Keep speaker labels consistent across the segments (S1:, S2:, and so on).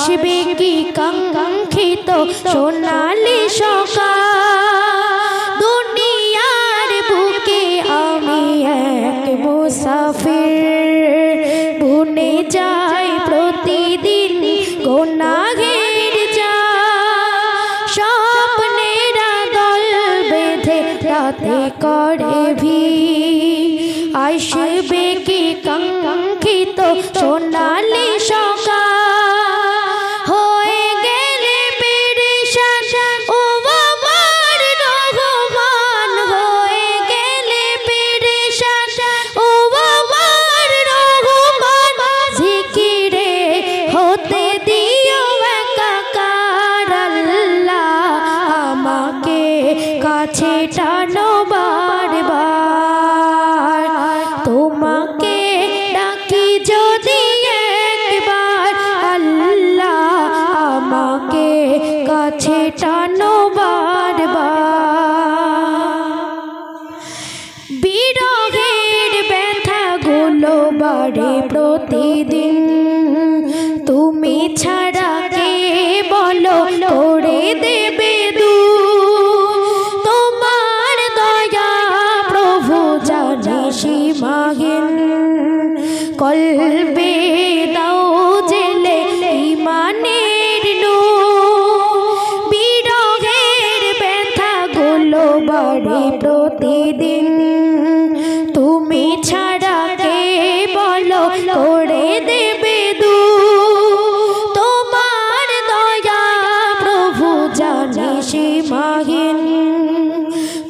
S1: আসবে কি কাঙ্ক্ষিত সোনালি সকাল। দুনিয়ার বুকে আমি এক মুসাফির। বুনে যাই প্রতিদিন গোনাঘের যা স্বপ্নের দল বেঁধে রাতে করে হতে দিও একাকার আমাকে কাছে টানো বারবার। তোমাকে ডাকি যদি একবার, আল্লাহ, আমাকে কাছে টানো বিরহের ব্যথা গুলো বাড়ে প্রতিদিন। তুমি ছাড়া কে বলো? তোরে দেবে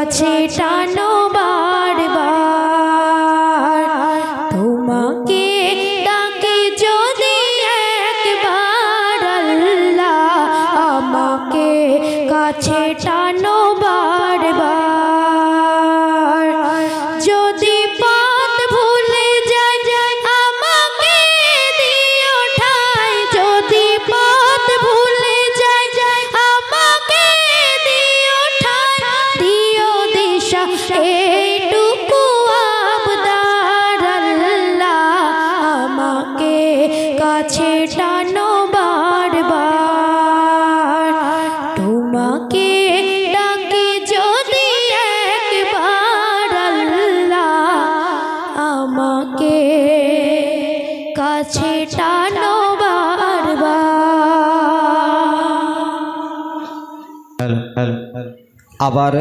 S1: কাছে টানো কাছে টানো বারবার।
S2: আবার